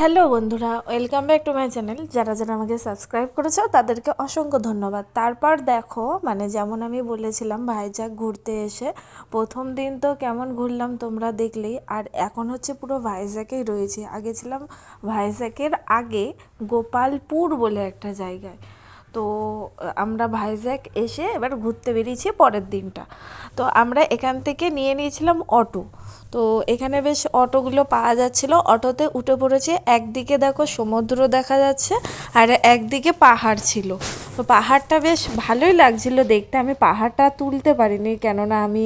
Hello বন্ধুরা welcome back to my channel যারা যারা আমাকে সাবস্ক্রাইব করেছ, তাদেরকে অসংখ্য ধন্যবাদ। তারপর দেখো মানে যেমন আমি বলেছিলাম ভাইজাগ ঘুরতে এসে প্রথম দিন তো কেমন ঘুরলাম তোমরা দেখলেই, আর এখন হচ্ছে পুরো ভাইজাগেই রয়েছে। আগে ছিলাম ভাইজাগের আগে গোপালপুর বলে একটা জায়গায়। তো আমরা ভাইজ্যাক এসে এবার ঘুরতে বেরিয়েছি পরের দিনটা। তো আমরা এখান থেকে নিয়ে নিয়েছিলাম অটো। তো এখানে বেশ অটোগুলো পাওয়া যাচ্ছিল। অটোতে উঠে পড়েছে, একদিকে দেখো সমুদ্র দেখা যাচ্ছে আর একদিকে পাহাড় ছিল। তো পাহাড়টা বেশ ভালোই লাগছিল দেখতে। আমি পাহাড়টা তুলতে পারিনি কেননা আমি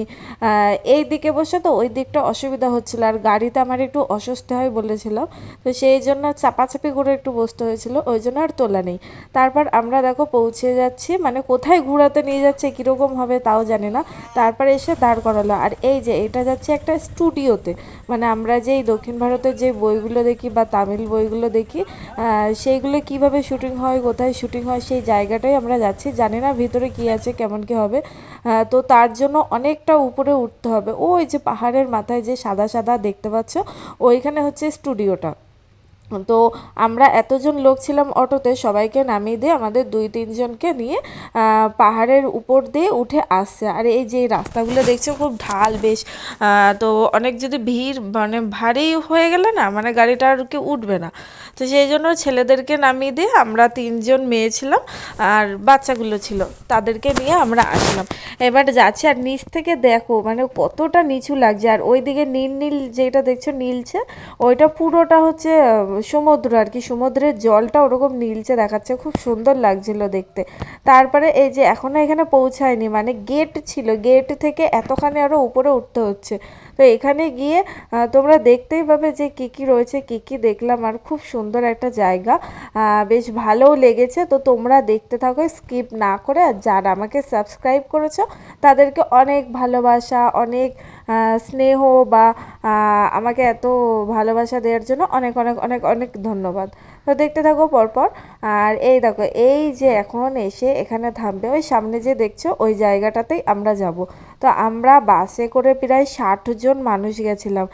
এই দিকে বসে তো ওই দিকটা অসুবিধা হচ্ছিল আর গাড়িতে আমার একটু অসুস্থ হয় বলেছিলাম। তো সেই জন্য চাপাচাপি করে একটু বসতে হয়েছিল, ওই জন্য আর তোলা নেই। তারপর আমরা দেখো পৌঁছে যাচ্ছি মানে কোথায় ঘোরাতে নিয়ে যাচ্ছে, কীরকম হবে তাও জানি না। তারপর এসে দাঁড় করালো। আর এই যে এটা যাচ্ছে একটা স্টুডিওতে। মানে আমরা যেই দক্ষিণ ভারতের যে বইগুলো দেখি বা তামিল বইগুলো দেখি সেইগুলো কীভাবে শুটিং হয়, কোথায় শুটিং হয়, সেই জায়গাটাই আমরা যাচ্ছি। জানি না ভিতরে কি আছে, কেমন কি হবে। তো তার জন্য অনেকটা উপরে উঠতে হবে। ওই যে পাহাড়ের মাথায় যে সাদা সাদা দেখতে পাচ্ছ, ওইখানে হচ্ছে স্টুডিওটা। তো আমরা এতজন লোক ছিলাম অটোতে, সবাইকে নামিয়ে দিয়ে আমাদের দুই, তিনজনকে নিয়ে পাহাড়ের উপর দিয়ে উঠে আসছে। আর এই যে রাস্তাগুলো দেখছ, খুব ঢাল বেশ। তো অনেক যদি ভিড় মানে ভারী হয়ে গেলে না মানে গাড়িটা আর কি উঠবে না। তো সেই জন্য ছেলেদেরকে নামিয়ে দিয়ে আমরা তিনজন মেয়ে ছিলাম, আর বাচ্চাগুলো ছিল, তাদেরকে নিয়ে আমরা আসলাম। এবার যাচ্ছি, আর নিচ থেকে দেখো মানে কতটা নিচু লাগছে। আর ওই দিকে নীল নীল যেটা দেখছ, নীলছে, ওইটা পুরোটা হচ্ছে সমুদ্র আর কি, সমুদ্রের জলটা ওরকম নীলচে দেখাচ্ছে, খুব সুন্দর লাগছিল দেখতে। তারপরে এই যে এখনও এখানে পৌঁছায়নি মানে গেট ছিল গেট থেকে এতখানি আরও উপরে উঠতে হচ্ছে। তো এখানে গিয়ে তোমরা দেখতেই পাবে যে কী কী রয়েছে, কী কী দেখলাম। আর খুব সুন্দর একটা জায়গা। বেশ ভালোও লেগেছে। তো তোমরা দেখতে থাকো, স্কিপ না করে। আর যারা আমাকে সাবস্ক্রাইব করেছ, তাদেরকে অনেক ভালোবাসা, অনেক স্নেহ বা আমাকে এত ভালোবাসা দেওয়ার জন্য অনেক অনেক অনেক অনেক ধন্যবাদ। তো দেখতে থাকো পরপর। আর এই দেখো, এই যে এখন এসে এখানে থামবে, ওই সামনে যে দেখছ, ওই জায়গাটাতেই আমরা যাব। তো আমরা বাসে করে প্রায় ষাট জন মানুষ গেছিলাম।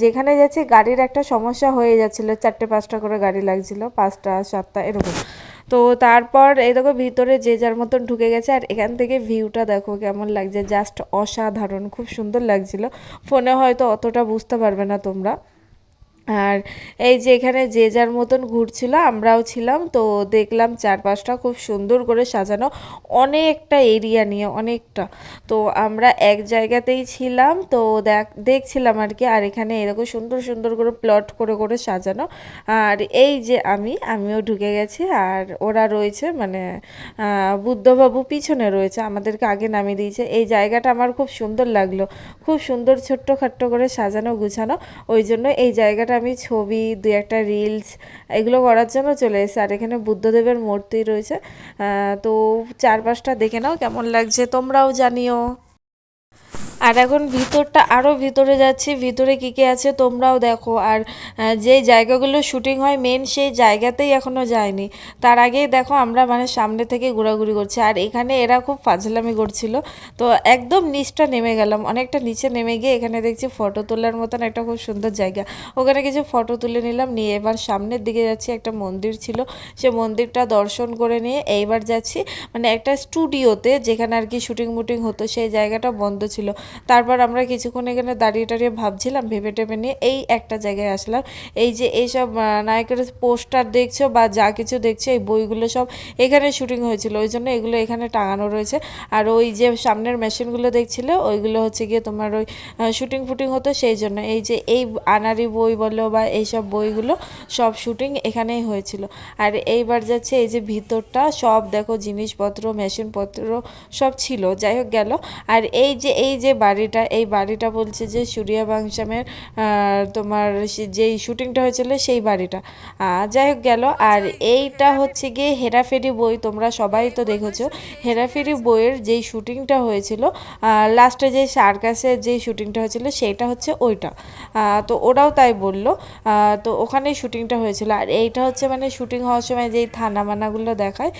যেখানে যাচ্ছি গাড়ির একটা সমস্যা হয়ে যাচ্ছিল, চারটে, পাঁচটা করে গাড়ি লাগছিল, পাঁচটা, সাতটা, এরকম। তো তারপর এই দেখো ভিতরে যে যার মতন ঢুকে গেছে, আর এখান থেকে ভিউটা দেখো কেমন লাগছে জাস্ট অসাধারণ, খুব সুন্দর লাগছিল। ফোনে হয়তো অতটা বুঝতে পারবে না তোমরা। আর এই যে এখানে যে যার মতন ঘুরছিল, আমরাও ছিলাম, তো দেখলাম চারপাশটা খুব সুন্দর করে সাজানো, অনেকটা এরিয়া নিয়ে, অনেকটা। তো আমরা এক জায়গাতেই ছিলাম, তো দেখ, দেখছিলাম আর কি, আর এখানে এরকম সুন্দর সুন্দর করে প্লট করে করে সাজানো। আর এই যে আমি, আমিও ঢুকে গেছি, আর ওরা রয়েছে মানে বুদ্ধবাবু পিছনে রয়েছে, আমাদেরকে আগে নামিয়ে দিয়েছে। এই জায়গাটা আমার খুব সুন্দর লাগল, খুব সুন্দর ছোট্ট খাট্ট করে সাজানো, গুছানো, ওই জন্য এই জায়গাটা আমি ছবি, দুই একটা রিলস এগুলো করার জন্য চলে এসেছি। আর এখানে বুদ্ধদেবের মূর্তি রয়েছে। তো চারপাশটা দেখে নাও কেমন লাগছে, তোমরাও জানিও। আর এখন ভিতরটা আরও ভিতরে যাচ্ছি, ভিতরে কী কী আছে তোমরাও দেখো। আর যে জায়গাগুলো শুটিং হয় মেন সেই জায়গাতেই এখনও যায়নি। তার আগেই দেখো আমরা মানে সামনে থেকে ঘোরাঘুরি করছি। আর এখানে এরা খুব ফাজলামি করছিল। তো একদম নিচটা নেমে গেলাম। অনেকটা নিচে নেমে গিয়ে এখানে দেখছি ফটো তোলার মতন একটা খুব সুন্দর জায়গা। ওখানে কিছু ফটো তুলে নিলাম। নিয়ে এবার সামনের দিকে যাচ্ছি। একটা মন্দির ছিল। সে মন্দিরটা দর্শন করে নিয়ে এইবার যাচ্ছি। মানে একটা স্টুডিওতে যেখানে আর কি শুটিং মুটিং হতো, সেই জায়গাটা বন্ধ ছিল। তারপর আমরা কিছুক্ষণ এখানে দাঁড়িয়ে টাড়িয়ে ভাবছিলাম, ভেবে টেপে নিয়ে এই একটা জায়গায় আসলাম। এই যে এইসব নায়কের পোস্টার দেখছ বা যা কিছু দেখছ, এই বইগুলো সব এখানে শুটিং হয়েছিল। ওই জন্য এগুলো এখানে টাঙানো রয়েছে। আর ওই যে সামনের মেশিনগুলো দেখছিলে, ওইগুলো হচ্ছে গিয়ে তোমার ওই শুটিং ফুটিং হতো সেই জন্য। এই যে এই আনারি বই বলো বা এইসব বইগুলো সব শুটিং এখানেই হয়েছিল। আর এইবার যাচ্ছে এই যে ভিতরটা, সব দেখো জিনিসপত্র, মেশিনপত্র সব ছিল। যাই হোক গেল। আর এই যে এই যে বাড়িটা এই বাড়িটা বলছে যে সূর্যা বাংশামের তোমার যেই শুটিংটা হয়েছিল সেই বাড়িটা। যাই হোক গেল। আর এইটা হচ্ছে গিয়ে হেরাফেরি বই তোমরা সবাই তো দেখেছ। হেরাফেরি বইয়ের যেই শুটিংটা হয়েছিল লাস্টে যে সার্কাসের যেই শুটিংটা হয়েছিল সেইটা হচ্ছে ওইটা। তো ওরাও তাই বলল। তো ওখানেই শুটিংটা হয়েছিল। আর এইটা হচ্ছে মানে শুটিং হওয়ার সময় যেই থানা মানাগুলো দেখায়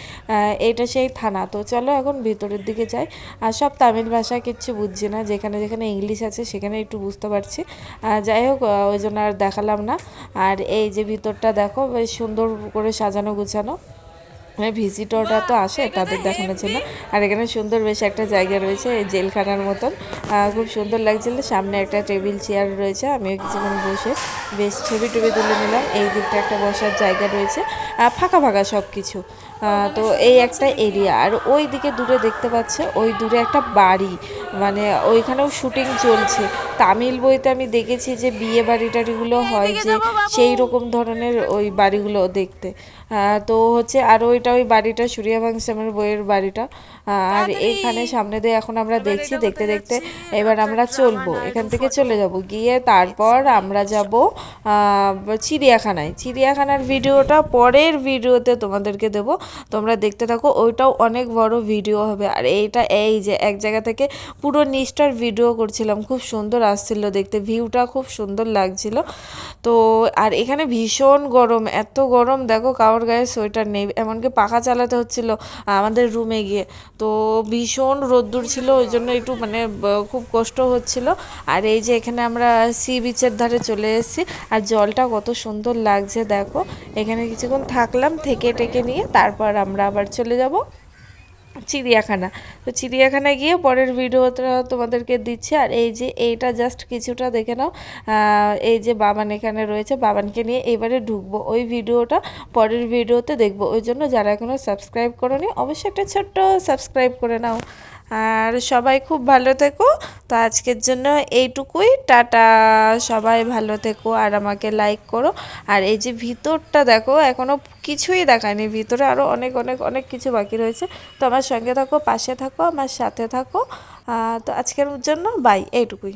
এইটা সেই থানা। তো চলো এখন ভিতরের দিকে যাই। আর সব তামিল ভাষা কিচ্ছু বুঝছি না যেখানে যেখানে ইংলিশ আছে সেখানে একটু বুঝতে পারছি। যাই হোক ওই জন্য আর দেখালাম না। আর এই যে ভিতরটা দেখো, বেশ সুন্দর করে সাজানো গুছানো। ভিজিটররা তো আসে তাদের দেখানোর জন্য। আর এখানে সুন্দর বেশ একটা জায়গা রয়েছে এই জেলখানার মতন। খুব সুন্দর লাগছিল। সামনে একটা টেবিল চেয়ার রয়েছে আমিও কিছুক্ষণ বসে বেশ ছবি টবি তুলে নিলাম। এই দিকটা একটা বসার জায়গা রয়েছে ফাঁকা ফাঁকা সব কিছু তো এই একটা এরিয়া আর ওই দিকে দূরে দেখতে পাচ্ছে ওই দূরে একটা বাড়ি। মানে ওইখানেও শুটিং চলছে। তামিল বইতে আমি দেখেছি যে বিয়ে বাড়ি টাড়িগুলো হয় যে সেই রকম ধরনের ওই বাড়িগুলো দেখতে। তো হচ্ছে আর ওইটা ওই বাড়িটা সূর্যা বাংশামের বইয়ের বাড়িটা। আর এইখানে সামনে দিয়ে এখন আমরা দেখছি দেখতে দেখতে এবার আমরা চলবো। এখান থেকে চলে যাব। গিয়ে তারপর আমরা যাব চিড়িয়াখানায়। চিড়িয়াখানার ভিডিওটা পরের ভিডিওতে তোমাদেরকে দেব। তোমরা দেখতে থাকো ওইটাও অনেক বড় ভিডিও হবে। আর এইটা এই যে এক জায়গা থেকে পুরো নিচটার ভিডিও করছিলাম খুব সুন্দর আসছিল দেখতে ভিউটা খুব সুন্দর লাগছিল। তো আর এখানে ভীষণ গরম এত গরম দেখো কারোর গায়ে সোয়েটার নেই এমনকি পাখা চালাতে হচ্ছিল, আমাদের রুমে গিয়ে। তো ভীষণ রোদ্দুর ছিল, ওই জন্য একটু মানে খুব কষ্ট হচ্ছিল। আর এই যে এখানে আমরা সি বিচের ধারে চলে এসেছি, আর জলটা কত সুন্দর লাগছে, দেখো। এখানে কিছুক্ষণ থাকলাম থেকে টেকে নিয়ে, তারপর আমরা আবার চলে যাব। চিড়িয়াখানা। তো চিড়িয়াখানায় গিয়ে পরের ভিডিওটা তোমাদেরকে দিচ্ছি। আর এই যে এইটা জাস্ট কিছুটা দেখে নাও। এই যে বাবান এখানে রয়েছে, বাবানকে নিয়ে এবারে ঢুকবো। ওই ভিডিওটা পরের ভিডিওতে দেখব। ওই জন্য যারা এখনও সাবস্ক্রাইব করো অবশ্যই একটা ছোট্ট সাবস্ক্রাইব করে নাও। আর সবাই খুব ভালো থেকো। তো আজকের জন্য এইটুকুই। টাটা, সবাই ভালো থেকো আর আমাকে লাইক করো। আর এই যে ভিতরটা দেখো এখনও কিছুই দেখায়নি। ভিতরে আরও অনেক অনেক অনেক কিছু বাকি রয়েছে। তো আমার সঙ্গে থাকো, পাশে থাকো, আমার সাথে থাকো। তো আজকের জন্য বাই এইটুকুই।